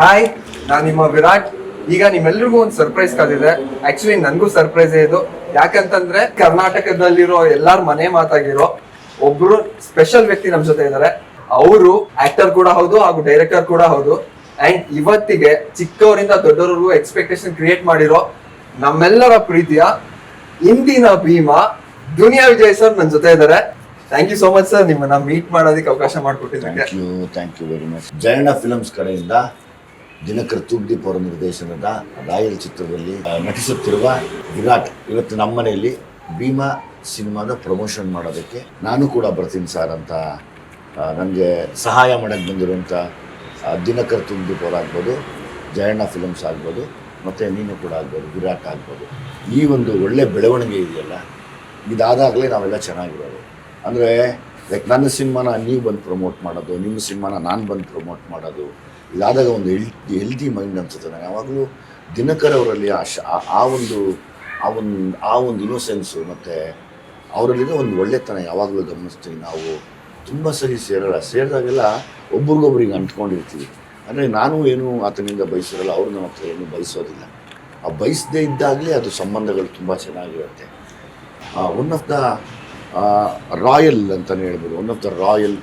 Hi ನಾನು ನಿಮ್ಮ ವಿರಾಟ್. ಈಗ ನಿಮ್ಮೆಲ್ರಿಗೂ ಒಂದು ಸರ್ಪ್ರೈಸ್ ಕಾದಿದೆ ಆಕ್ಚುಲಿ ನನಗೂ ಸರ್ಪ್ರೈಸ್ ಇದು. ಯಾಕಂತಂದ್ರೆ ಕರ್ನಾಟಕದಲ್ಲಿರೋ ಎಲ್ಲಾರ ಮನೆ ಮಾತಾಗಿರೋ ಒಬ್ರು ಸ್ಪೆಷಲ್ ವ್ಯಕ್ತಿ ನಮ್ ಜೊತೆ ಇದ್ದಾರೆ ಅವರು ಆಕ್ಟರ್ ಕೂಡ ಹೌದು ಹಾಗೂ ಡೈರೆಕ್ಟರ್ ಕೂಡ ಹೌದು. ಅಂಡ್ ಇವತ್ತಿಗೆ ಚಿಕ್ಕವರಿಂದ ದೊಡ್ಡವರಿಗೂ ಎಕ್ಸ್ಪೆಕ್ಟೇಷನ್ ಕ್ರಿಯೇಟ್ ಮಾಡಿರೋ ನಮ್ಮೆಲ್ಲರ ಪ್ರೀತಿಯ ಇಂದಿನ ಭೀಮಾ, ದುನಿಯಾ ವಿಜಯ್ ಸರ್ ನನ್ನ ಜೊತೆ ಇದ್ದಾರೆ thank you so much sir ನಿಮ್ಮನ್ನ ಮೀಟ್ ಮಾಡೋದಕ್ಕೆ ಅವಕಾಶ ಮಾಡಿಕೊಟ್ಟಿದ್ದಾರೆ thank you very much Jayanna films ಕಡೆಯಿಂದ ದಿನಕರ್ ತೂಗ್ದೀಪ್ ಅವರ ನಿರ್ದೇಶನದ ರಾಯಲ್ ಚಿತ್ರದಲ್ಲಿ ನಟಿಸುತ್ತಿರುವ ವಿರಾಟ್ ಇವತ್ತು ನಮ್ಮ ಮನೆಯಲ್ಲಿ ಭೀಮಾ ಸಿನಿಮಾದ ಪ್ರಮೋಷನ್ ಮಾಡೋದಕ್ಕೆ ನಾನು ಕೂಡ ಬರ್ತೀನಿ ಸರ್ ಅಂತ ನನಗೆ ಸಹಾಯ ಮಾಡೋಕ್ಕೆ ಬಂದಿರುವಂಥ ದಿನಕರ್ ತೂಗ್ದೀಪ್ ಅವರಾಗ್ಬೋದು ಜಯಣ್ಣ ಫಿಲಮ್ಸ್ ಆಗ್ಬೋದು, ಮತ್ತು ನೀನು ಕೂಡ ಆಗ್ಬೋದು, ವಿರಾಟ್ ಆಗ್ಬೋದು. ಈ ಒಂದು ಒಳ್ಳೆ ಬೆಳವಣಿಗೆ ಇದೆಯಲ್ಲ, ಇದಾದಾಗಲೇ ನಾವೆಲ್ಲ ಚೆನ್ನಾಗಿರೋದು. ಅಂದರೆ ಲೈಕ್ ನನ್ನ ಸಿನಿಮಾನ ನೀವು ಬಂದು ಪ್ರಮೋಟ್ ಮಾಡೋದು, ನಿಮ್ಮ ಸಿನಿಮಾನ ನಾನು ಬಂದು ಪ್ರಮೋಟ್ ಮಾಡೋದು ಇದಾದಾಗ ಒಂದು ಹೆಲ್ತಿ ಹೆಲ್ತಿ ಮೈಂಡ್ ಅನ್ಸುತ್ತೆ ನಾನು ಯಾವಾಗಲೂ ದಿನಕರ ಅವರಲ್ಲಿ ಆ ಶ, ಆ- ಒಂದು, ಆ ಒಂದು ಆ ಒಂದು ಇನೋಸೆನ್ಸು ಮತ್ತು ಅವರಲ್ಲಿರೋ ಒಂದು ಒಳ್ಳೆತನ ಯಾವಾಗಲೂ ಗಮನಿಸ್ತೀವಿ ನಾವು. ತುಂಬ ಸರಿ ಸೇರಲ್ಲ. ಸೇರಿದಾಗೆಲ್ಲ ಒಬ್ರಿಗೊಬ್ರಿಗೆ ಅಂಟ್ಕೊಂಡಿರ್ತೀವಿ. ಅಂದರೆ ನಾನು ಏನು ಆತನಿಂದ ಬಯಸಿರಲ್ಲ, ಅವರು ನಮ್ಮ ಹತ್ರ ಏನು ಬಯಸೋದಿಲ್ಲ. ಆ ಬಯಸದೇ ಇದ್ದಾಗಲೇ ಅದು ಸಂಬಂಧಗಳು ತುಂಬ ಚೆನ್ನಾಗಿರುತ್ತೆ. ಒನ್ ಆಫ್ ದ ರಾಯಲ್ ಅಂತಲೇ ಹೇಳ್ಬೋದು. One of the royal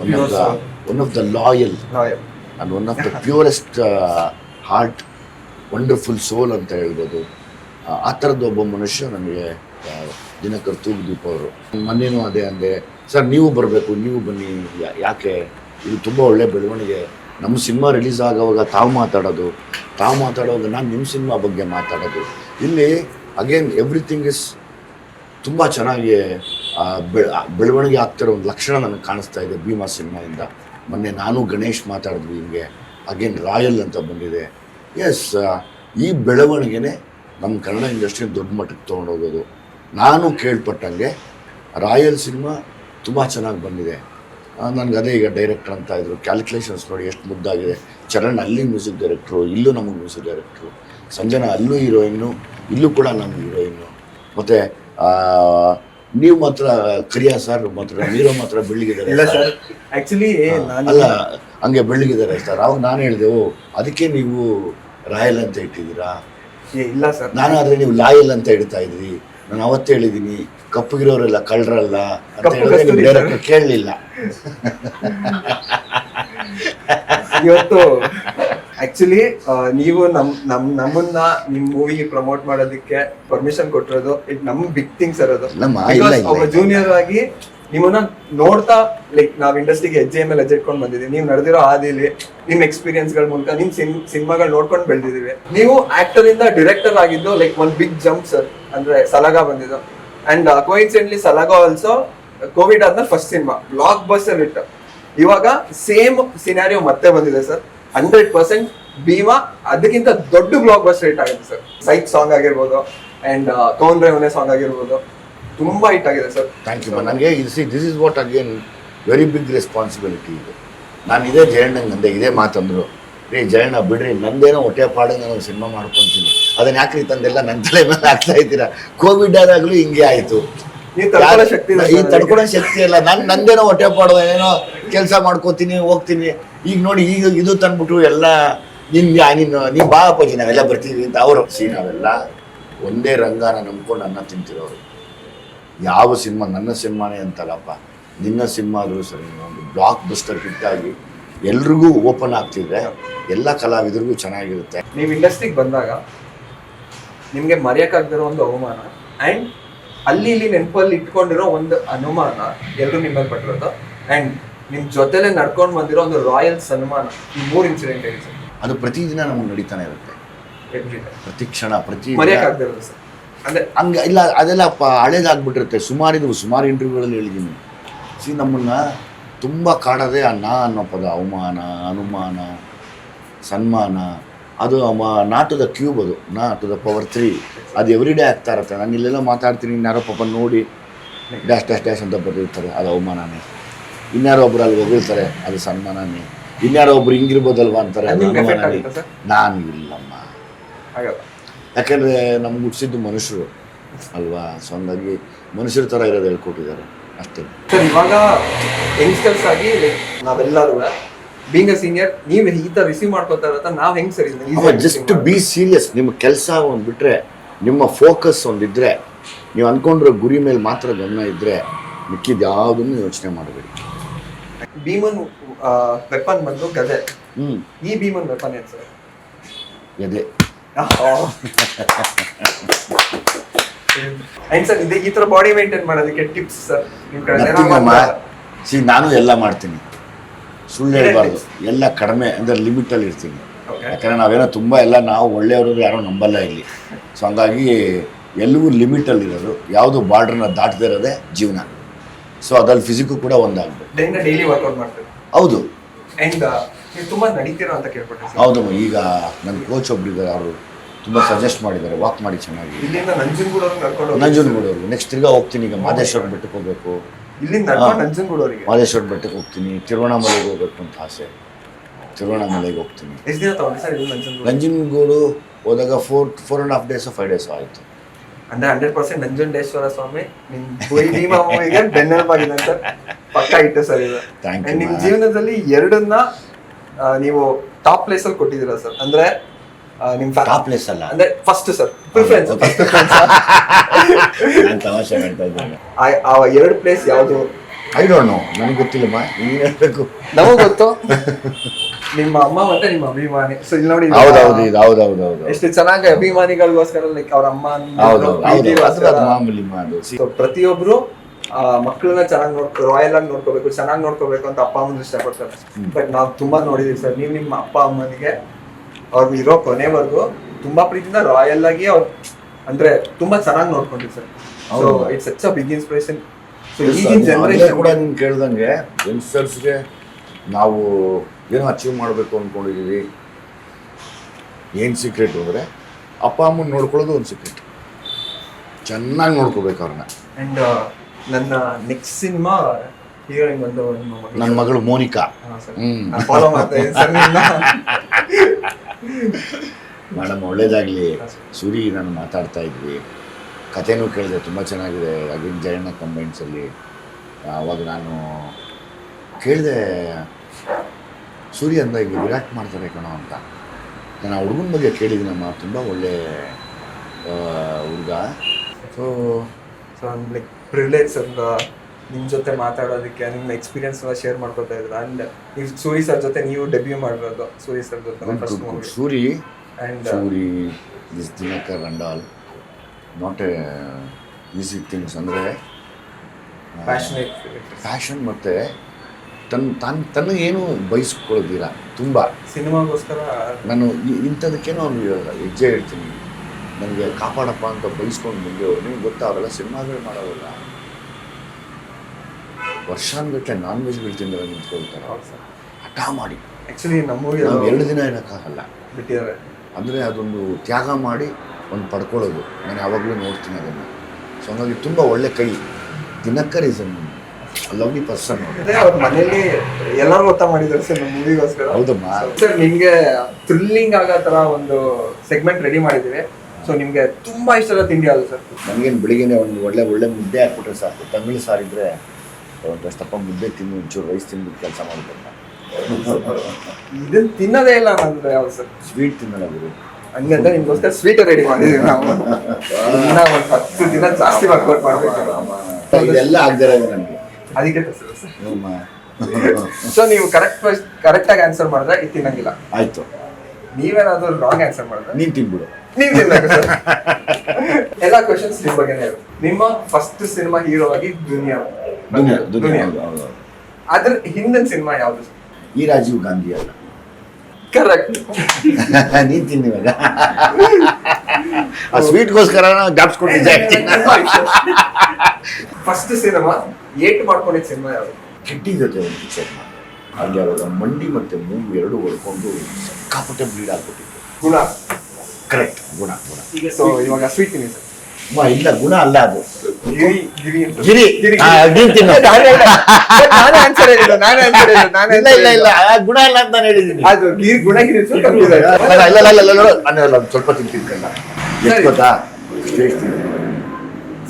one of the one of the loyal Loyal. And one of the purest heart wonderful soul ಅಂತ ಹೇಳ್ಬೋದು. ಆ, ಥರದ ಥರದ್ದು ಒಬ್ಬ ಮನುಷ್ಯ ನನಗೆ ದಿನಕರ್ ತೂಗು ತೂಗುದೀಪ್ ಅವರು. ಮೊನ್ನೆನೂ ಅದೇ ಅಂದೆ ಸರ್ ನೀವು ಬರಬೇಕು ನೀವು ಬನ್ನಿ ಯಾಕೆ? ಇದು ತುಂಬ ಒಳ್ಳೆ ಬೆಳವಣಿಗೆ. ನಮ್ಮ ಸಿನಿಮಾ ರಿಲೀಸ್ ಆಗೋವಾಗ ತಾವು ಮಾತಾಡೋದು. ತಾವು ಮಾತಾಡೋವಾಗ ನಾನು ನಿಮ್ಮ ಸಿನಿಮಾ ಬಗ್ಗೆ ಮಾತಾಡೋದು. ಇಲ್ಲಿ ಅಗೇನ್ ಎವ್ರಿಥಿಂಗ್ ಇಸ್ ತುಂಬ ಚೆನ್ನಾಗಿ ಬೆಳವಣಿಗೆ ಆಗ್ತಿರೋ ಒಂದು ಲಕ್ಷಣ ನನಗೆ ಕಾಣಿಸ್ತಾ ಇದೆ ಭೀಮಾ ಸಿನಿಮಾದಿಂದ. ಮೊನ್ನೆ ನಾನು ಗಣೇಶ್ ಮಾತಾಡಿದ್ವಿ ಹಿಂಗೆ ಅಗೇನ್ ರಾಯಲ್ ಅಂತ ಬಂದಿದೆ. ಎಸ್ ಈ ಬೆಳವಣಿಗೆನೇ ನಮ್ಮ ಕನ್ನಡ ಇಂಡಸ್ಟ್ರಿ ದೊಡ್ಡ ಮಟ್ಟಕ್ಕೆ ತೊಗೊಂಡೋಗೋದು ನಾನು ಕೇಳ್ಪಟ್ಟಂಗೆ ರಾಯಲ್ ಸಿನಿಮಾ ತುಂಬ ಚೆನ್ನಾಗಿ ಬಂದಿದೆ. ನನಗೆ ಅದೇ ಈಗ ಡೈರೆಕ್ಟರ್ ಅಂತ ಇದ್ರು. ಕ್ಯಾಲ್ಕುಲೇಷನ್ಸ್ ನೋಡಿ ಎಷ್ಟು ಮುದ್ದಾಗಿದೆ. ಚರಣ್ ಅಲ್ಲಿ ಮ್ಯೂಸಿಕ್ ಡೈರೆಕ್ಟ್ರು, ಇಲ್ಲೂ ನಮಗೆ ಮ್ಯೂಸಿಕ್ ಡೈರೆಕ್ಟ್ರು. ಸಂಜನಾ ಅಲ್ಲೂ ಹೀರೋಯಿನ್ನು, ಇಲ್ಲೂ ಕೂಡ ನಮ್ಮ ಹೀರೋಯಿನ್ನು. ಮತ್ತು ನೀವು ಮಾತ್ರ ಕರಿಯಾ ಸರ್ ಮಾತ್ರ ನೀರೋ ಮಾತ್ರ ಬೆಳ್ಳಿಗಿದ್ದಾರೆ ಇಲ್ಲ ಸರ್. ಅಲ್ಲ ಹಂಗೆ ಬೆಳ್ಳಿಗಿದ್ದಾರೆ ಸರ್ ಅವಾಗ ನಾನು ಹೇಳಿದೆವು ಓ ಅದಕ್ಕೆ ನೀವು ರಾಯಲ್ ಅಂತ ಇಟ್ಟಿದ್ದೀರಾ? ಇಲ್ಲ ಸರ್ ನಾನು ಆದರೆ ನೀವು ಲಾಯಲ್ ಅಂತ ಇಡ್ತಾ ಇದ್ರಿ. ನಾನು ಅವತ್ತೇ ಹೇಳಿದೀನಿ ಕಪ್ಪಗಿರೋರೆಲ್ಲ ಕಳ್ಳರಲ್ಲ ಅಂತ ಹೇಳಿದ್ರೆ ನೀವು ಡೈರೆಕ್ಟ್ ಕೇಳಲಿಲ್ಲ. ಇವತ್ತು ಆಕ್ಚುಲಿ ನೀವು ನಮ್ ನಮ್ ನಮ್ಮನ್ನ ನಿಮ್ ಮೂವಿ ಪ್ರಮೋಟ್ ಮಾಡೋದಕ್ಕೆ ಪರ್ಮಿಷನ್ ಕೊಟ್ಟಿರೋದು ಇಟ್ ನಮ್ ಬಿಗ್ ಥಿಂಗ್ ಸರ್ ಅದು. Because ಇಲ್ಲ, ಒಬ್ಬ ಜೂನಿಯರ್ ಆಗಿ ನಿಮ್ಮನ್ನ ನೋಡ್ತಾ ಲೈಕ್ ನಾವ್ ಇಂಡಸ್ಟ್ರಿಗೆ ಹೆಜ್ಜೆ ಮೇಲೆ ಹೆಜ್ಜೆ ಇಟ್ಕೊಂಡು ಬಂದಿದ್ದೀವಿ ನೀವು ನಡೆದಿರೋ ಹಾದಿಲಿ ನಿಮ್ ಎಕ್ಸ್ಪೀರಿಯನ್ಸ್ಗಳ ಮೂಲಕ ನಿಮ್ ಸಿನಿಮಾಗಳು ನೋಡ್ಕೊಂಡು ಬೆಳೆದಿದ್ದೀವಿ ನೀವು ಆಕ್ಟರ್ ಇಂದ ಡೈರೆಕ್ಟರ್ ಆಗಿದ್ದು ಲೈಕ್ ಒಂದ್ ಬಿಗ್ ಜಂಪ್ ಸರ್ ಅಂದ್ರೆ ಸಲಗ ಬಂದಿದ್ದು. And coincidentally Salaga also covid ಆದ್ಮೇಲೆ first cinema blockbuster hit ಇವಾಗ ಸೇಮ್ ಸಿನಾರಿಯೋ ಮತ್ತೆ ಬಂದಿದೆ ಸರ್ ಹಂಡ್ರೆಡ್ ಪರ್ಸೆಂಟ್ ಭೀಮಾ ಅದಕ್ಕಿಂತ ದೊಡ್ಡ ಬ್ಲಾಕ್ ಬಸ್ ಹಿಟ್ ಆಗಿದೆ ಸರ್. ಸೈಕ್ ಸಾಂಗ್ ಆಗಿರ್ಬೋದು ಅಂಡ್ ಕೌನ್ ರೇವನೆ ಸಾಂಗ್ ಆಗಿರ್ಬೋದು. ತುಂಬಾ ಹಿಟ್ ಆಗಿದೆ ಸರ್. ಥ್ಯಾಂಕ್ ಯು ನನಗೆ ಇದು see this is what again very big responsibility ಇದೆ. ನಾನು ಇದೇ ಜಯಣ್ಣಂಗೆ ಅಂದೆ ಇದೇ ಮಾತಂದ್ರು. ರೀ ಜಯಣ್ಣ ಬಿಡ್ರಿ ನಂದೇನೋ ಹೊಟ್ಟೆ ಪಾಡು ನಾನು ಸಿನಿಮಾ ಮಾಡ್ಕೊತೀನಿ. ಅದನ್ನ ಯಾಕ್ರಿ ತಂದೆಲ್ಲ ನನ್ನ ತಲೆ ಮೇಲೆ ಹಾಕ್ತಾ ಇದ್ದೀರಾ? ಕೋವಿಡ್ ಆದಾಗಲೂ ಹಿಂಗೆ ಆಯಿತು. ಈ ತಡ್ಕೊಳ್ಳೋ ಶಕ್ತಿ ಇಲ್ಲ. ನಾನು ನಂದೇನೋ ಹೊಟ್ಟೆ ಪಾಡು ಏನೋ ಕೆಲಸ ಮಾಡ್ಕೋತೀನಿ ಹೋಗ್ತೀನಿ. ಈಗ ನೋಡಿ ಈಗ ಇದು ತಂದ್ಬಿಟ್ಟು ಎಲ್ಲ ನಿನ್ ಯಾ- ನೀನು ನೀ ಬಾ ಅಪ್ಪಾಜಿ ನಾವೆಲ್ಲ ಬರ್ತೀವಿ ಅಂತ ಅವರು. ಸಿ ನಾವೆಲ್ಲ ಒಂದೇ ರಂಗಾನ ನಂಬ್ಕೊಂಡು ಅನ್ನ ತಿಂತಿರೋರು. ಯಾವ ಸಿನಿಮಾ? ನನ್ನ ಸಿನಿಮಾನೇ ಅಂತಲ್ಲಪ್ಪ. ನಿನ್ನ ಸಿನಿಮಾ ಆದರೂ ಸರಿ ಒಂದು ಬ್ಲಾಕ್ ಬಸ್ಟರ್ ಹಿಟ್ ಆಗಿ ಎಲ್ರಿಗೂ ಓಪನ್ ಆಗ್ತಿದ್ರೆ ಎಲ್ಲ ಕಲಾವಿದರಿಗೂ ಚೆನ್ನಾಗಿರುತ್ತೆ. ನೀವು ಇಂಡಸ್ಟ್ರಿಗೆ ಬಂದಾಗ ನಿಮಗೆ ಮರೆಯಕ್ಕಾಗದಿರೋ ಒಂದು ಅವಮಾನ ಆ್ಯಂಡ್ ಅಲ್ಲಿ ಇಲ್ಲಿ ನೆನಪಲ್ಲಿ ಇಟ್ಕೊಂಡಿರೋ ಒಂದು ಅನುಮಾನ ಎಲ್ಲರೂ ನಿಮ್ಮಲ್ಲಿ ಮೇಲೆ ಪಟ್ಟಿರೋದು. ಅಂಡ್ ನಿಮ್ ಜೊತೆಲೆ ನಡ್ಕೊಂಡು ಬಂದಿರೋ ಒಂದು ರಾಯಲ್ ಸನ್ಮಾನ ಈ ಮೂರ್ ಇನ್ಸಿಡೆಂಟ್ ಹೇಳಿ ಸರ್ ಅದು ಪ್ರತಿದಿನ ನಮಗೆ ನಡೀತಾನೆ ಇರುತ್ತೆ ಪ್ರತಿ ಕ್ಷಣ ಪ್ರತಿ ದಿನ. ಮರೆಯಕ್ಕಾಗದಿರೋದು ಸರ್ ಅಂದ್ರೆ ಹಂಗೆ ಇಲ್ಲ ಅದೆಲ್ಲ ಪ ಹಳೇದಾಗ್ಬಿಟ್ಟಿರುತ್ತೆ ಸುಮಾರು ಇದು ಸುಮಾರು ಇಂಟರ್ವ್ಯೂಗಳಲ್ಲಿ ಹೇಳಿದ್ದೀನಿ ಸಿ ನಮ್ಮನ್ನ ತುಂಬ ಕಾಡೋದೇ ಆ ನಾ ಅನ್ನೋ ಪದ ಅವಮಾನ ಅನುಮಾನ ಸನ್ಮಾನ ಅದು ನಾ ಟು ದ ಕ್ಯೂಬ್ ಅದು ನಾ ಟು ದ ಪವರ್ ತ್ರೀ ಅದು ಎವ್ರಿ ಡೇ ಆಗ್ತಾ ಇರುತ್ತೆ ನಾನು ಇಲ್ಲೆಲ್ಲ ಮಾತಾಡ್ತೀನಿ ಇನ್ಯಾರೋ ಪಾಪ ನೋಡಿ ಡ್ಯಾಶ್ ಡ್ಯಾಶ್ ಡ್ಯಾಶ್ ಅಂತ ಬರೆದಿರ್ತಾರೆ ಅದು ಅವಮಾನನೇ ಇನ್ಯಾರೋ ಒಬ್ರು ಅಲ್ಲಿ ಹೋಗಿರ್ತಾರೆ ಅದು ಸನ್ಮಾನನೇ. ಇನ್ಯಾರೋ ಒಬ್ರು ಹಿಂಗಿರ್ಬೋದಲ್ವಾ ಅಂತಾರೆ ಅದು ಅದು ಅನುಮಾನನೇ. ನಾನು ಇಲ್ಲಮ್ಮ. ಯಾಕಂದ್ರೆ ನಮ್ಗೆ ಹುಟ್ಟಿಸಿದ್ದು ಮನುಷ್ಯರು ಅಲ್ವಾ? ಸೊ ಹಂಗಾಗಿ ಮನುಷ್ಯರ ಥರ ಇರೋದು ಹೇಳ್ಕೊಟ್ಟಿದ್ದಾರೆ. ಅಷ್ಟೇ. ಸರ್ ಇವಾಗ ಯಂಗ್ಸ್ಟರ್ಸ್ ಆಗಿ ಲೈಕ್ ನಾವೆಲ್ಲರೂ ಬೀಂಗ್ ಸೀನಿಯರ್ ನೀವು ಈ ಥರ ರಿಸೀವ್ ಮಾಡ್ಕೋತಾ ಇರತ್ತ ನಾವು ಹೆಂಗ್ ಸರಿ ಜಸ್ಟ್ ಬಿ ಸೀರಿಯಸ್ ನಿಮ್ಮ ಕೆಲಸ ಒಂದು ಬಿಟ್ಟರೆ ನಿಮ್ಮ ಫೋಕಸ್ ಒಂದಿದ್ರೆ ನೀವು ಅನ್ಕೊಂಡಿರೋ ಗುರಿ ಮೇಲೆ ಮಾತ್ರ ಗಮನ ಇದ್ರೆ ಮಿಕ್ಕಿದ ಯಾವುದನ್ನು ಯೋಚನೆ ಮಾಡಬೇಡಿ. ಭೀಮನ್ ವೆಪನ್ ಬಂದು ಗದೆ ಈ ಭೀಮನ್ ವೆಪನ್ ಏನ್ ಸರ್? ಅಂಡ್ ಸರ್ ಇದೆ ಈ ತರ ಬಾಡಿ ಮೇಂಟೈನ್ ಮಾಡೋದಕ್ಕೆ ಟಿಪ್ಸ್ ಸರ್? ನಿಮ್ ಕಡೆ ಸಿ ನಾನು ಎಲ್ಲ ಮಾಡ್ತೀನಿ. ಸುಳ್ಳು ಹೇಳ್ಬಾರ್ದು. ಎಲ್ಲ ಕಡಿಮೆ ಅಂದರೆ ಲಿಮಿಟಲ್ಲಿ ಇರ್ತೀನಿ. ಯಾಕಂದರೆ ನಾವೇನೋ ತುಂಬ ಎಲ್ಲ ನಾವು ಒಳ್ಳೆಯವರು ಯಾರೋ ನಂಬಲ್ಲ ಇಲ್ಲಿ. ಸೊ ಹಂಗಾಗಿ ಎಲ್ಲವೂ ಲಿಮಿಟಲ್ಲಿ ಇರೋದು. ಯಾವುದು ಬಾರ್ಡ್ರನ್ನ ದಾಟದೇ ಇರೋದೇ ಜೀವನ. ಸೊ ಅದ್ರಲ್ಲಿ ಫಿಸಿಕ್ಕು ಕೂಡ ಒಂದಾಗಬೇಕು. ಡೈಲಿ ವರ್ಕೌಟ್ ಮಾಡ್ತೀವಿ. ಹೌದು. ನೀವು ತುಂಬಾ ನಡೀತೀರಾ ಅಂತ ಕೇಳ್ಪಟ್ಟೆ ಹೌದು ಈಗ ನನ್ನ ಕೋಚ್ ಒಬ್ರಿದ್ದಾರೆ ಅವರು ತುಂಬ ಸಜೆಸ್ಟ್ ಮಾಡಿದ್ದಾರೆ ವಾಕ್ ಮಾಡಿ ಚೆನ್ನಾಗಿ. ಇಲ್ಲಿಂದ ನಂಜನಗೂಡವ್ರಿಗೆ ನಡ್ಕೊಂಡು ನಂಜನಗೂಡವ್ರಿಗೆ ನೆಕ್ಸ್ಟ್ ತಿರ್ಗಾ ಹೋಗ್ತೀನಿ ಈಗ ಮಾದೇಶ್ವರ ಬೆಟ್ಟಕ್ಕೆ ಹೋಗ್ಬೇಕು. ಇಲ್ಲಿಂದ ನಂಜನಗೂಡವ್ರಿಗೆ. ಮಾದೇಶ್ವರ ಬೆಟ್ಟಕ್ಕೆ ಹೋಗ್ತೀನಿ ತಿರುವಣ್ಣಾಮಲೆಗೆ ಹೋಗ್ಬೇಕು ಅಂತ ಆಸೆ. ತಿರುವಣ್ಣಾಮಲೆಗೆ ಹೋಗ್ತೀನಿ. ಎಷ್ಟು ದಿನ ತಗೊಂಡ್ರಿ ಸರ್ ಇಲ್ಲಿ ನಂಜನಗೂಡು? ನಂಜನಗೂಡು ಹೋದಾಗ four four and half days five days ಆಯಿತು. ಅಂದ್ರೆ ಹಂಡ್ರೆಡ್ ಪರ್ಸೆಂಟ್ ನಂಜುಂಡೇಶ್ವರ ಸ್ವಾಮಿ ನಿಮ್ ಭೀಮಾ ಮೂವಿಗೆ ಬೆನ್ನೆಲುಬಾಗಿದೆ ಸರ್ ಪಕ್ಕ ಇಟ್ಟು ಸರ್ ಇದು. ನಿಮ್ ಜೀವನದಲ್ಲಿ ಎರಡನ್ನ ನೀವು ಟಾಪ್ ಪ್ಲೇಸ್ ಅಲ್ಲಿ ಕೊಟ್ಟಿದ್ದೀರಾ ಸರ್. ಅಂದ್ರೆ ನಿಮ್ಮ ನಿಮ್ ಟಾಪ್ ಪ್ಲೇಸ್ ಅಲ್ಲ. ಅಂದ್ರೆ ಫಸ್ಟ್ ಸರ್. ಪ್ರಿಫರೆನ್ಸ್ ಆ ಎರಡು ಪ್ಲೇಸ್ ಯಾವುದು? ಐ ಡೋಂಟ್ ನೋ ನನಗೆ ಗೊತ್ತಿಲ್ಲಮ್ಮ ನೀನು ಹೇಳಬೇಕು. ನಮಗ್ ಗೊತ್ತು. ನಿಮ್ಮ ಅಮ್ಮ ಮತ್ತೆ ನಿಮ್ಮ ಅಭಿಮಾನಿ. ಸೊ ಇಲ್ಲಿ ನೋಡಿ ಹೌದು ಇದು ಹೌದೌದು ಹೌದು ಎಷ್ಟು ಚೆನ್ನಾಗಿ ಅಭಿಮಾನಿಗಳಿಗೋಸ್ಕರ ಲೈಕ್ ಅವ್ರ ಅಮ್ಮ ಹೌದು ಹೌದು ಅದು ಪ್ರೀತಿಗೋಸ್ಕರ. ಅದು ಮಾಮೂಲಿ ಮಾಡು So, ಪ್ರತಿಯೊಬ್ರು ಆ, ಮಕ್ಕಳನ್ನ ಚೆನ್ನಾಗಿ ನೋಡ್ಕೊ ರಾಯಲ್ ಆಗಿ ನೋಡ್ಕೋಬೇಕು ಚೆನ್ನಾಗಿ ನೋಡ್ಕೋಬೇಕು ಅಂತ ಅಪ್ಪ ಅಮ್ಮನ ಇಷ್ಟಪಡ್ತಾರೆ. ಬಟ್ ನಾವು ತುಂಬಾ ನೋಡಿದೀವಿ ಸರ್. ನೀವು ನಿಮ್ಮ ಅಪ್ಪ ಅಮ್ಮನಿಗೆ ಅವ್ರು ಇರೋ ಕೊನೆವರೆಗೂ ತುಂಬಾ ಪ್ರೀತಿಯಿಂದ ರಾಯಲ್ ಆಗಿ ಅವ್ರು ಅಂದ್ರೆ ತುಂಬಾ ಚೆನ್ನಾಗಿ ನೋಡ್ಕೊಂಡಿವಿ ಸರ್. ಸೊ ಹೌದು. It's such a big inspiration generation ಕೂಡ ನಿಮ್ಗೆ ಕೇಳ್ದಂಗೆ ಯಂಗ್ಸ್ಟರ್ಸ್ಗೆ ನಾವು ಏನೋ ಅಚೀವ್ ಮಾಡಬೇಕು ಅಂದ್ಕೊಂಡಿದ್ದೀವಿ ಏನು ಸೀಕ್ರೆಟ್ ಅಂದರೆ ಅಪ್ಪ ಅಮ್ಮನ ನೋಡ್ಕೊಳ್ಳೋದು ಒಂದು ಸೀಕ್ರೆಟ್ ಚೆನ್ನಾಗಿ ನೋಡ್ಕೋಬೇಕು ಅವ್ರನ್ನ. ಆ್ಯಂಡ್ ನನ್ನ ನೆಕ್ಸ್ಟ್ ಸಿನಿಮಾ ಹೀರೋಯಿನ್ ಬಂದು ನಿಮ್ಮ ನನ್ನ ಮಗಳು ಮೋನಿಕಾ. ಫಾಲೋ ಮಾಡ್ತಾ. ಮೇಡಮ್ ಒಳ್ಳೇದಾಗಲಿ. ಸುರಿ ನಾನು ಮಾತಾಡ್ತಾ ಇದ್ವಿ. ಕಥೆನೂ ಕೇಳಿದೆ ತುಂಬ ಚೆನ್ನಾಗಿದೆ ಅಗಿನ್ ಜಯಣ್ಣ ಕಂಬೈನ್ಸಲ್ಲಿ ಆವಾಗ ನಾನು ಕೇಳಿದೆ ಸೂರ್ಯ ಅಂದ ಈಗ ವಿರಾಟ್ ಮಾಡ್ತಾರೆ ಕಣೋ ಅಂತ. ನಾನು ಆ ಹುಡುಗನ ಬಗ್ಗೆ ಕೇಳಿದ್ದೀನಮ್ಮ ತುಂಬ ಒಳ್ಳೆ ಹುಡುಗ. ಸೊ ಸೊ ಲೈಕ್ ಪ್ರಿವಿಲೇಜ್ ಅಂತ ನಿಮ್ಮ ಜೊತೆ ಮಾತಾಡೋದಕ್ಕೆ ನಿಮ್ಮ ಎಕ್ಸ್ಪೀರಿಯನ್ಸ್ ಶೇರ್ ಮಾಡ್ಕೊತಾ ಇದ್ರು ಅಂಡ್ ನೀವು ಸೂರಿ ಸರ್ ಜೊತೆ ನೀವು ಡೆಬ್ಯೂ ಮಾಡಿರೋದು ಸೂರಿ ಸರ್ ಜೊತೆ first movie Suri and Suri this Dinakar ರಂಡಾಲ್ all. Not a easy things ಅಂದರೆ ಫ್ಯಾಷನ್ ಮತ್ತು ತನ್ನ ತನ್ನ ತನ್ನ ಏನು ಬಯಸ್ಕೊಳ್ಳೋದಿಲ್ಲ ತುಂಬ. ಸಿನಿಮಾಗೋಸ್ಕರ? ನಾನು ಇಂಥದಕ್ಕೇನು ಒಂದು ಹೆಜ್ಜೆ ಇಡ್ತೀನಿ. ನನಗೆ ಕಾಪಾಡಪ್ಪ ಅಂತ ಬಯಸ್ಕೊಂಡು ಬಂದು ನಿಮ್ಗೆ ಗೊತ್ತಾಗಲ್ಲ ಸಿನಿಮಾಗಳು ಮಾಡೋದಲ್ಲ ವರ್ಷಾನ್ಗಟ್ಟಲೆ ನಾನ್ ವೆಜ್ಗಳು ತಿಂದರೆ ನಿಂತ್ಕೊಳ್ತಾರೆ. ಹಠ ಮಾಡಿ. ಆ್ಯಕ್ಚುಲಿ ನಮ್ಮ ಎರಡು ದಿನ ಏನಕ್ಕಾಗಲ್ಲ. ಬಿಟ್ಟಿದ್ದಾರೆ ಅಂದರೆ ಅದೊಂದು ತ್ಯಾಗ ಮಾಡಿ ಒಂದು ಪಡ್ಕೊಳ್ಳೋದು. ನಾನು ಯಾವಾಗಲೂ ನೋಡ್ತೀನಿ ಅದನ್ನು. ಸೊ ಹಂಗಾಗಿ ತುಂಬ ಒಳ್ಳೆ ಕೈ. Dinakar is an lovely person ಅವರು ಮನೇಲಿ ಎಲ್ಲರೂ ಗೊತ್ತಾ ಮಾಡಿದ್ದಾರೆ ಸರ್ ನಮ್ಮ ಮೂವಿಗೋಸ್ಕರ. ಹೌದಮ್ಮ. ಸರ್ ನಿಮಗೆ ಥ್ರಿಲ್ಲಿಂಗ್ ಆಗೋ ಥರ ಒಂದು ಸೆಗ್ಮೆಂಟ್ ರೆಡಿ ಮಾಡಿದ್ದೀವಿ. ಸೊ ನಿಮಗೆ ತುಂಬಾ ಇಷ್ಟದ ತಿಂಡಿ ಅದು ಸರ್? ನನಗೇನು ಬೆಳಿಗ್ಗೆ ಒಂದು ಒಳ್ಳೆ ಒಳ್ಳೆ ಮುದ್ದೆ ಹಾಕ್ಬಿಟ್ರೆ ಸಾಕು. ತಮಿಳು ಸಾರಿದ್ರೆ ಒಂದಷ್ಟಪ್ಪ ಮುದ್ದೆ ತಿಂದು ಒಂಚೂರು ರೈಸ್ ತಿಂದ್ಬಿಟ್ಟು ಕೆಲಸ ಮಾಡಿದ್ರೆ ಇದನ್ನು ತಿನ್ನೋದೇ ಇಲ್ಲ ಅಂದ್ರೆ ಯಾವ್ದು ಸರ್? ಸ್ವೀಟ್ ತಿನ್ನಲ್ಲ ಗುರು. ಹಂಗಂತ ನಿಮ್ಗೋಸ್ಕರ ಸ್ವೀಟ್ ರೆಡಿ ಮಾಡಿದೀವಿ ನಾವು. ಇನ್ನ ಒಂದು ಹತ್ತು ದಿನ ಜಾಸ್ತಿ ವರ್ಕೌಟ್ ಮಾಡ್ಬೇಕು. ಇದೆಲ್ಲ ಅದಕ್ಕೆ ಸೊ ನೀವು ಕರೆಕ್ಟ್ ಕರೆಕ್ಟ್ ಆಗಿ ಆನ್ಸರ್ ಮಾಡಿದ್ರೆ ಇದು ತಿನ್ನಂಗಿಲ್ಲ ಆಯ್ತು. ನೀವೇನಾದ್ರೂ ರಾಂಗ್ ಆನ್ಸರ್ ಮಾಡಿದ್ರೆ ನೀನು ತಿನ್ಬಿಡು. ನೀವ್ ಎಲ್ಲ ಕ್ವಶನ್ಸ್ ನಿಮ್ ಬಗ್ಗೆನೇ ನಿಮ್ಮ ಫಸ್ಟ್ ಸಿನಿಮಾ ಹೀರೋ ಆಗಿ ದುನಿಯಾ. ದುನಿಯಾ. ಅದ್ರ ಹಿಂದಿನ ಸಿನಿಮಾ ಯಾವ್ದು ಈ ರಾಜೀವ್ ಗಾಂಧಿ ಅಲ್ಲ. ಕರೆಕ್ಟ್ ನೀನ್ ತಿನ್ನಿವಾಗ ಆ ಸ್ವೀಟ್ಗೋಸ್ಕರ ಜ್ಞಾಪಿಸ್ಕೊಂಡಿದ್ದೆ ಫಸ್ಟ್ ಸಿನಿಮಾ ಏಟ್ ಮಾಡ್ಕೊಂಡಿದ್ದ ಸಿನಿಮಾ ಯಾವುದು? ಕಿಟ್ಟಿ ಜೊತೆ ಒಂದು ಪಿಕ್ಚರ್ ಮಾಡಿ ಅಲ್ಲಿ ಅವಾಗ ಮಂಡಿ ಮತ್ತೆ ಮೂಗು ಎರಡು ಹೊಡ್ಕೊಂಡು ಸಿಕ್ಕಾಪಟ್ಟೆ ಬ್ಲೀಡ್ ಆಗ್ಬಿಟ್ಟಿತ್ತು. ಗುಣ. ಕರೆಕ್ಟ್ ಗುಣ ಗುಣ. ಸೊ ಇವಾಗ ಸ್ವೀಟ್ ತಿನ್ನಿ ಸರ್ ಇಲ್ಲ ಗುಣ ಅಲ್ಲ ಅದು. ಗಿರಿ ಗಿರಿ. ತಿನ್ನು. ಇಲ್ಲ ಇಲ್ಲ ಇಲ್ಲ. ಆ ಗುಣ ಅಲ್ಲ ಅಂತ ನಾನು ಹೇಳಿದ್ದೀನಿ. ಇಲ್ಲ ಇಲ್ಲ ಇಲ್ಲ ನಾನು ಸ್ವಲ್ಪ ತಿಂತಿದ್ದಲ್ಲ ಎಷ್ಟು. ಗೊತ್ತಾ?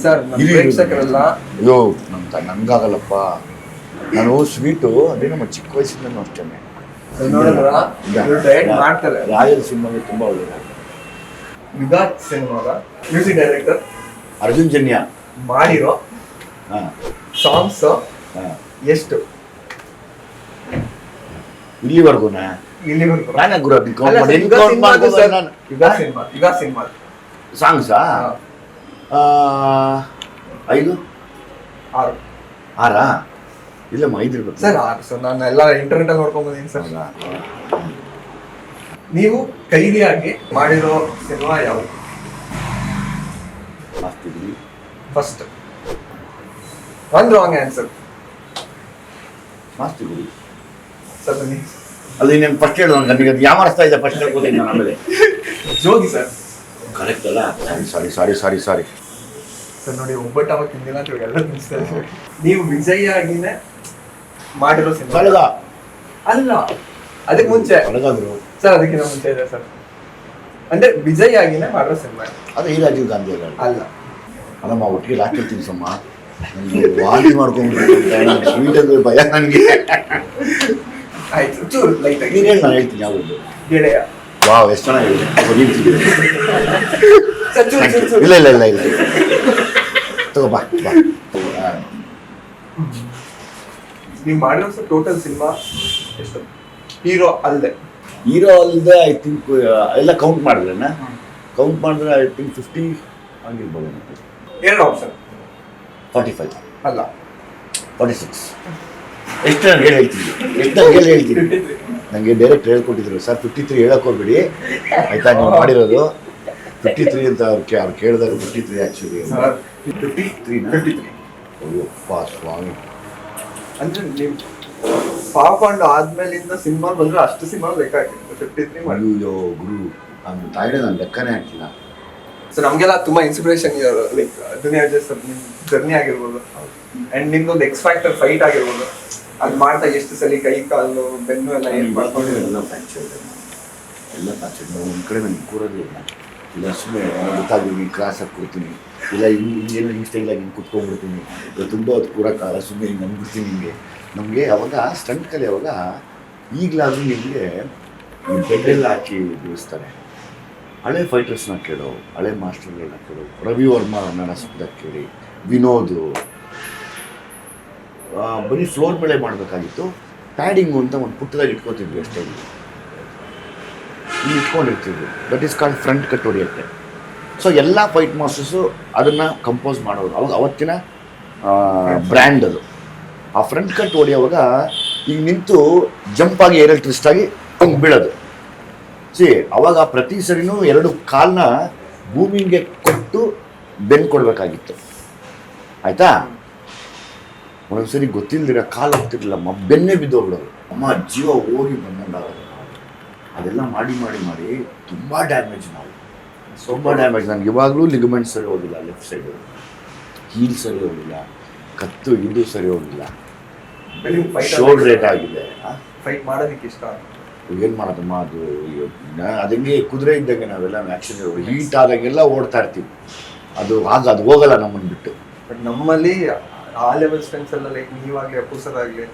ಸರ್ ಗಿರಿ ಪ್ರೇಕ್ಷಕರೆಲ್ಲ ಅಯ್ಯೋ ನಮ್ಮ ತ- ನಂಗಾಗಲ್ಲಪ್ಪ. ನಾನು ಸ್ವೀಟು ಅದೇ ನಮ್ಮ ಚಿಕ್ಕ ವಯಸ್ಸಿಂದನೂ ಅಷ್ಟೇ ನೋಡಿದ್ರ? ಮಾಡ್ತಾರೆ. ರಾಯಲ್ ಸಿನಿಮಾಗೆ ತುಂಬ ಒಳ್ಳೆಯದು ವಿಗಾತ್ ಸಿನಿಮಾಗ ಮ್ಯೂಸಿಕ್ ಡೈರೆಕ್ಟರ್ ಅರ್ಜುನ್ ಜನ್ಯ ಮಾಡಿರೋ ಹಾಂ ಸಾಂಗ್ಸ್ ಹಾಂ ಎಷ್ಟು ಇಲ್ಲಿವರೆಗೂನಾ ಇಲ್ಲಿವರೆಗೂ ನಾನೇ ಗುರು ಅದನ್ನ count ಅಲ್ಲ ಮಾಡಿ. ಸರ್, ಯುಗ count ಸಿನಿಮಾದು ಮಾಡ್ಬೋದು ಸರ್, ನಾನು. ಯುಗ ಸಿನಿಮಾ ಯುಗ ಸಿನಿಮಾ ಸಾಂಗ್ಸಾ ಆ, ಐದು? ಆರು. ಆರಾ? ಇಲ್ಲಮ್ಮ ಐದು ಇರ್ಬೇಕು. ಸರ್ ಆರು ಸರ್. ನಾನು ಎಲ್ಲ ಇಂಟರ್ನೆಟ್ ಅಲ್ಲಿ ನೋಡ್ಕೊಂಡ್ ಬಂದೀನಿ ಸರ್. ಹೌದಾ? ನೀವು ಕೈದಿಯಾಗಿ ಮಾಡಿರೋ ಸಿನಿಮಾ ಯಾವುದು? ಮಾಡ್ತಿದ್ವಿ ಫಸ್ಟ್ ಒಂದು ರಾಂಗ್ ಆನ್ಸರ್ ಮಾಡ್ತಿದ್ವಿ ಸರ್ ಬನ್ನಿ. ಅಲ್ಲಿ ಇನ್ನೇನು ಫಸ್ಟ್ ಹೇಳೋಣ ನನಗೆ ಅದು ಯಾವರ್ಸ್ತಾ ಇದೆ ಫಸ್ಟ್ ಹೇಳ್ಕೊತೀನಿ ನಾನು ಆಮೇಲೆ. ಜೋಗಿ ಸರ್ ಕರೆಕ್ಟ್ ಅಲ್ಲ? ಸಾರಿ ಸಾರಿ ಸಾರಿ ಸಾರಿ ಸರ್ ನೋಡಿ ಒಬ್ಬಟ್ಟು ಅವಾಗ ತಿಂದಿಲ್ಲ ಅಂತ ಎಲ್ಲ ಸರ್ ನೀವು ವಿಜಯ್ ಆಗಿನೇ ಮಾಡಿರೋ ಸಿನಿಮಾ. ಅಲ್ಲ. ಅದಕ್ಕೆ ಮುಂಚೆ. ಕಳೆದಾದ್ರು. ಸರ್ ಅದಕ್ಕಿಂತ ಮುಂಚೆ ಇದೆ ಸರ್. ಅಂದ್ರೆ ವಿಜಯ್ ಆಗಿನೇ ಮಾಡಿರೋ ಸಿನಿಮಾ ಅದು ಈ ರಾಜೀವ್ ಗಾಂಧಿ ಅಲ್ಲ. ಅಲ್ಲ ಅಲ್ಲಮ್ಮ ಒಟ್ಟಿಗೆ ಲಾಸ್ಟ್ ಸಮ್ಮ. ನನಗೆ ವಾಂತಿ ಮಾಡ್ಕೊಂಡ್ಬಿಟ್ಟು ಸ್ವೀಟ್ ಅಂದ್ರೆ ಭಯ ನನಗೆ ಆಯ್ತು ಚೂರು ಲೈಟ್ ಆಗಿ. ನೀನು ಹೇಳಿ ನಾನು ಹೇಳ್ತೀನಿ ಯಾವುದು ಗೆಳೆಯ. ವಾವ್ ಎಷ್ಟು ಚೆನ್ನಾಗಿದೆ. ಇಲ್ಲ ಇಲ್ಲ ಇಲ್ಲ ಇಲ್ಲ. ತಗೋ ಬಾ ಬಾ. ನೀವು ಮಾಡಿರೋ ಸರ್ ಟೋಟಲ್ ಸಿನಿಮಾ ಎಷ್ಟು? ಹೀರೋ ಅಲ್ಲದೆ ಹೀರೋ ಅಲ್ಲದೆ ಐ ಥಿಂಕ್ ಎಲ್ಲ ಕೌಂಟ್ ಮಾಡಿದ್ರಣ್ಣ ಕೌಂಟ್ ಮಾಡಿದ್ರೆ ಐ ಥಿಂಕ್ ಫಿಫ್ಟಿ ಆಗಿರ್ಬೋದು. ಎರಡು ಆಪ್ಷನ್ ಫಾರ್ಟಿ ಫೈವ್ ಅಲ್ಲ. ಫಾರ್ಟಿ ಸಿಕ್ಸ್ ಎಷ್ಟು ನಾನು ಹೇಳಿ ಹೇಳ್ತೀನಿ ಎಷ್ಟು ನಾನು ಹೇಳಿ ಹೇಳ್ತೀನಿ ನನಗೆ ಡೈರೆಕ್ಟ್ ಹೇಳ್ಕೊಟ್ಟಿದ್ರು. ಸರ್ ಫಿಫ್ಟಿ ತ್ರೀ ಹೇಳಕ್ಕೆ ಹೋಗ್ಬಿಡಿ. ಆಯ್ತಾ ನೀವು ಮಾಡಿರೋದು. ಫಿಫ್ಟಿ ತ್ರೀ ಅಂತ ಅವ್ರು ಅವ್ರು ಕೇಳಿದಾಗ fifty three actually fifty three fifty three Ayyappa Swami. ಅಂದರೆ ನೀವು ಪಾಪಂಡ್ ಆದ್ಮೇಲಿಂದ ಸಿನಿಮಾ ಬಂದ್ರೆ ಅಷ್ಟು ಸಿನಿಮಾ ಬೇಕಾಗಿತ್ತು ಫಿಫ್ಟಿ ತ್ರೀ ಮಾಡಿ. ಅಯ್ಯೋ ಗುರು ನಾನು ತಾಯಿಡೆ ನಾನು ಲೆಕ್ಕನೇ ಹಾಕಿಲ್ಲ ಸೊ ನಮಗೆಲ್ಲ ತುಂಬಾ ಇನ್ಸ್ಪಿರೇಷನ್ ಲೈಕ್ ದುನಿಯಾ ಸರ್ ನಿಮ್ ಜರ್ನಿ ಆಗಿರ್ಬೋದು. ಅಂಡ್ ನಿಮ್ದೊಂದು ಎಕ್ಸ್ ಫ್ಯಾಕ್ಟರ್ ಫೈಟ್ ಆಗಿರ್ಬೋದು. ಅದು ಮಾಡ್ತಾ ಎಷ್ಟು ಸಲ ಕೈ ಕಾಲು ಬೆನ್ನು ಎಲ್ಲ ಏನು ಮಾಡ್ಕೊಂಡಿರೋ ಎಲ್ಲ ಫ್ಯಾಕ್ಚರ್ ಇದೆ ಎಲ್ಲ ಫ್ಯಾಕ್ಚರ್ ನಾವು ಒಂದು ಕಡೆ ನನಗೆ ಕೂರೋದೇ ಇಲ್ಲ. ಇಲ್ಲ ಸುಮ್ಮನೆ ಗೊತ್ತಾಗಿ ಕ್ಲಾಸ್ ಹಾಕಿ ಕೊಡ್ತೀನಿ. ಇಲ್ಲ ಹಿಂಗೆ ಹಿಂಗೇನೋ ಹಿಂಗೆ ಸ್ಟೈಲಾಗಿ ಹಿಂಗೆ ಕುತ್ಕೊಂಡ್ಬಿಡ್ತೀನಿ. ತುಂಬ ಹೊತ್ತು ಕೂರಕ್ಕಾಗಲ್ಲ ಸುಮ್ಮನೆ ಹಿಂಗೆ ನಂಬಿಡ್ತೀನಿ ಹಿಂಗೆ ನಮಗೆ ಅವಾಗ ಸ್ಟಂಟ್ ಕಲೆ ಅವಾಗ ಈಗಲಾದರೂ ನಿಮಗೆ ಬೆಡ್ಡೆಲ್ಲ ಹಾಕಿ ಬೀಳಿಸ್ತಾರೆ. ಹಳೆ ಫೈಟರ್ಸ್ನ ಕೇಳೋ, ಹಳೆ ಮಾಸ್ಟರ್ಗಳನ್ನ ಕೇಳೋ, ರವಿ ವರ್ಮಾ ನನ್ನ ಕೇಳಿ, ವಿನೋದು. ಬರೀ ಫ್ಲೋರ್ ಮೇಲೆ ಮಾಡಬೇಕಾಗಿತ್ತು. ಪ್ಯಾಡಿಂಗು ಅಂತ ಒಂದು ಪುಟ್ಟದಾಗಿ ಇಟ್ಕೋತಿದ್ವಿ ಅಷ್ಟೇ ಇಲ್ಲಿ ಇಟ್ಕೊಂಡಿರ್ತಿದ್ವಿ that is called front cut ಅಂತೆ ಸೊ ಎಲ್ಲ ಫೈಟ್ ಮಾಸ್ಟರ್ಸು ಅದನ್ನು ಕಂಪೋಸ್ ಮಾಡೋರು. ಅವಾಗ ಅವತ್ತಿನ ಬ್ರ್ಯಾಂಡ್ ಅದು. ಆ ಫ್ರಂಟ್ ಕಟ್ ಹೊಡಿಯೋವಾಗ ಈಗ ನಿಂತು ಜಂಪ್ ಆಗಿ ಏರಲ್ಲಿ ಟ್ವಿಸ್ಟ್ ಆಗಿ ಹಂಗೆ ಬೀಳೋದು. ಸಿ ಅವಾಗ ಪ್ರತಿ ಸರಿನೂ ಎರಡು ಕಾಲನ್ನ ಭೂಮಿಗೆ ಕೊಟ್ಟು ಬೆನ್ನು ಕೊಡಬೇಕಾಗಿತ್ತು. ಆಯ್ತಾ? ಒಂದೊಂದ್ಸರಿ ಗೊತ್ತಿಲ್ದಿರ ಕಾಲು ಹೋಗ್ತಿರ್ಲಿಲ್ಲ ಬೆನ್ನೇ ಬಿದ್ದೋಗ್ಬಿಡೋದು. ಅಮ್ಮ, ಜೀವ ಹೋಗಿ ಬಂದಂಗಾಗೋದು. ಅದೆಲ್ಲ ಮಾಡಿ ಮಾಡಿ ಮಾಡಿ ತುಂಬ ಡ್ಯಾಮೇಜ್ ನಾವು. ತುಂಬ ಡ್ಯಾಮೇಜ್ ನನಗೆ ಇವಾಗಲೂ ಲಿಗಮೆಂಟ್ ಸರಿ ಹೋಗಿಲ್ಲ ಲೆಫ್ಟ್ ಸೈಡು ಹೀಲ್ ಸರಿ ಹೋಗಿಲ್ಲ ಕತ್ತು ಇದು ಸರಿ ಹೋಗಿಲ್ಲ. ಶೋಲ್ಡ್ ರೇಟ್ ಆಗಿದೆ. ಫೈಟ್ ಮಾಡೋದಕ್ಕೆ ಇಷ್ಟ ಏನು ಮಾಡೋದಮ್ಮ ಅದು? ಅದಂಗೆ ಕುದುರೆ ಇದ್ದಂಗೆ ನಾವೆಲ್ಲ ಆ್ಯಕ್ಷನ್ ಹೀಟ್ ಆದಾಗೆಲ್ಲ ಓಡ್ತಾ ಇರ್ತೀವಿ. ಅದು ಆಗ ಅದು ಹೋಗಲ್ಲ ನಮ್ಮನ್ನು ಬಿಟ್ಟು. ಬಟ್ ನಮ್ಮಲ್ಲಿ ಆ ಲೆವೆಲ್ ಸ್ಟ್ರೆಂಗ್ಸ್ ಎಲ್ಲ ಲೈಕ್ ನೀವಾಗಲಿ ಅಪ್ಪು ಸರ್ ಆಗ್ಲಿ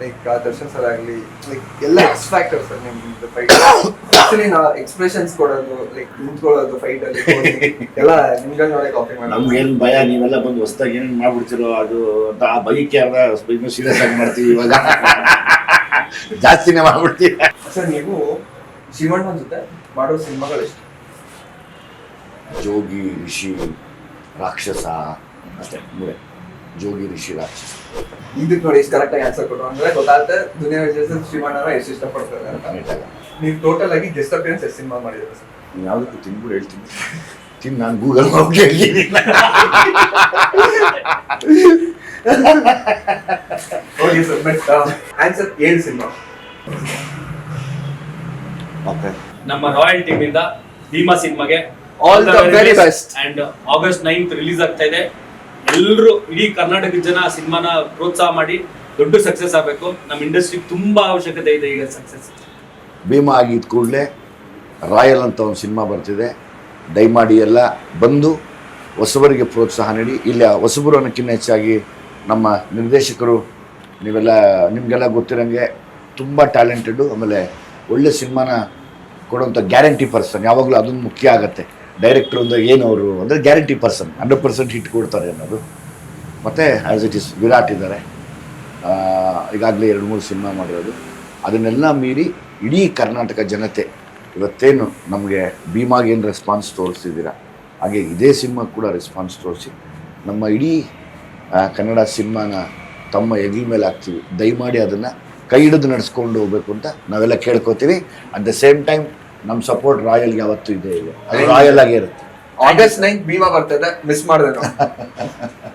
ಲೈಕ್ ದರ್ಶನ್ ಸರ್ ಆಗಲಿ ಲೈಕ್ ಎಲ್ಲ ಎಕ್ಸ್ ಫ್ಯಾಕ್ಟರ್ ಸರ್ ನಿಮ್ದು ಫೈಟ್ ಆಕ್ಚುಲಿ ನಾ ಎಕ್ಸ್ಪ್ರೆಷನ್ಸ್ ಕೊಡೋದು ಲೈಕ್ ನಿಂತ್ಕೊಳ್ಳೋದು ಫೈಟ್ ಅಲ್ಲಿ ಎಲ್ಲ ನಿಮ್ಗೆ ನೋಡಿ ಕಾಪಿ ಮಾಡೋದು ಏನು ಭಯ ನೀವೆಲ್ಲ ಬಂದು ಹೊಸ್ದಾಗಿ ಏನೇನು ಮಾಡ್ಬಿಡ್ತಿರೋ ಅದು ಅಂತ ಆ ಭಯಕ್ಕೆ ಇನ್ನೂ ಸೀರಿಯಸ್ ಆಗಿ ಮಾಡ್ತೀವಿ ಇವಾಗ. ಜಾಸ್ತಿನೇ ಮಾಡ್ಬಿಡ್ತೀವಿ. ಸರ್ ನೀವು ಶಿವಣ್ಣ ಜೊತೆ ಮಾಡೋ ಸಿನಿಮಾಗಳು ಎಷ್ಟು? ಜೋಗಿ ಋಷಿ ರಾಕ್ಷಸ ಅಷ್ಟೇ ಮೂರೇ. ಜೋಗಿ ಋಷಿ ರಾಕ್ಷಸ. ಇದಕ್ಕೆ ನೋಡಿ ಎಷ್ಟು ಕರೆಕ್ಟ್ ಆಗಿ ಆನ್ಸರ್ ಕೊಟ್ಟರು ಅಂದ್ರೆ ಗೊತ್ತಾಗುತ್ತೆ ದುನಿಯಾ ವಿಜಯ್ ಸರ್ ಶ್ರೀಮಣ್ಣನ ಎಷ್ಟು ಇಷ್ಟಪಡ್ತಾರೆ ಅಂತ. ನೀವು ಟೋಟಲ್ ಆಗಿ ಗೆಸ್ಟ್ ಅಪಿಯನ್ಸ್ ಎಷ್ಟು ಸಿನಿಮಾ ಮಾಡಿದ್ರೆ ಸರ್? ನೀವು ಯಾವುದಕ್ಕೂ ತಿನ್ಬಿಟ್ಟು ಹೇಳ್ತೀನಿ. ತಿನ್ ನಾನು ಗೂಗಲ್ ಹೋಗಿ ಹೇಳಿದ್ದೀನಿ ಓಕೆ ಸರ್ ಬಟ್ ಆನ್ಸರ್ ಏಳು ಸಿನಿಮಾ. ಓಕೆ ನಮ್ಮ ರಾಯಲ್ ಟೀಮ್ ಇಂದ ಭೀಮಾ ಸಿನಿಮಾಗೆ all the very best and August ninth release ಆಗ್ತಾ ಇದೆ. ಎಲ್ಲರೂ ಇಡೀ ಕರ್ನಾಟಕದ ಜನ ಸಿನಿಮಾನ ಪ್ರೋತ್ಸಾಹ ಮಾಡಿ ದೊಡ್ಡ ಸಕ್ಸಸ್ ಆಗಬೇಕು. ನಮ್ಮ ಇಂಡಸ್ಟ್ರಿಗೆ ತುಂಬಾ ಅವಶ್ಯಕತೆ ಇದೆ ಈಗ ಸಕ್ಸಸ್ ಭೀಮಾ ಆಗಿದ್ದ ಕೂಡಲೇ ರಾಯಲ್ ಅಂತ ಒಂದು ಸಿನಿಮಾ ಬರ್ತಿದೆ. ದಯಮಾಡಿ ಎಲ್ಲ ಬಂದು ಹೊಸಬರಿಗೆ ಪ್ರೋತ್ಸಾಹ ನೀಡಿ. ಇಲ್ಲಿ ಹೊಸಬರು ಅನ್ನೋಕ್ಕಿಂತ ಹೆಚ್ಚಾಗಿ ನಮ್ಮ ನಿರ್ದೇಶಕರು, ನೀವೆಲ್ಲ, ನಿಮಗೆಲ್ಲ ಗೊತ್ತಿರೋಂಗೆ ತುಂಬ ಟ್ಯಾಲೆಂಟೆಡು ಆಮೇಲೆ ಒಳ್ಳೆ ಸಿನಿಮಾನ ಕೊಡುವಂಥ ಗ್ಯಾರಂಟಿ ಪರ್ಸನ್ ಯಾವಾಗಲೂ ಅದೊಂದು ಮುಖ್ಯ ಆಗುತ್ತೆ. ಡೈರೆಕ್ಟ್ರು ಒಂದು ಏನು ಅವರು ಅಂದರೆ guarantee person, hundred percent hit ಕೊಡ್ತಾರೆ ಅನ್ನೋದು. ಮತ್ತು ಆ್ಯಸ್ ಇಟ್ ಇಸ್ ವಿರಾಟ್ ಇದ್ದಾರೆ. ಈಗಾಗಲೇ ಎರಡು ಮೂರು ಸಿನಿಮಾ ಮಾಡಿರೋದು. ಅದನ್ನೆಲ್ಲ ಮೀರಿ ಇಡೀ ಕರ್ನಾಟಕ ಜನತೆ ಇವತ್ತೇನು ನಮಗೆ ಭೀಮಾಗೆ ಏನು ರೆಸ್ಪಾನ್ಸ್ ತೋರಿಸ್ತಿದ್ದೀರಾ ಹಾಗೆ ಇದೇ ಸಿನಿಮಾ ಕೂಡ ರೆಸ್ಪಾನ್ಸ್ ತೋರಿಸಿ. ನಮ್ಮ ಇಡೀ ಕನ್ನಡ ಸಿನಿಮಾನ ತಮ್ಮ ಹೆಗಲ ಮೇಲೆ ಹಾಕ್ತೀವಿ. ದಯಮಾಡಿ ಅದನ್ನು ಕೈ ಹಿಡಿದು ನಡೆಸ್ಕೊಂಡು ಹೋಗ್ಬೇಕು ಅಂತ ನಾವೆಲ್ಲ ಕೇಳ್ಕೊತೀವಿ. ಅಟ್ ದ ಸೇಮ್ ಟೈಮ್ ನಮ್ಮ ಸಪೋರ್ಟ್ ರಾಯಲ್ಗೆ ಯಾವತ್ತೂ ಇದೆ ಇದೆ. ರಾಯಲ್ ಆಗೇ ಇರುತ್ತೆ ಆಗಸ್ಟ್ ನೈನ್ ಭೀಮಾ ಬರ್ತದೆ ಮಿಸ್ ಮಾಡಿದೆ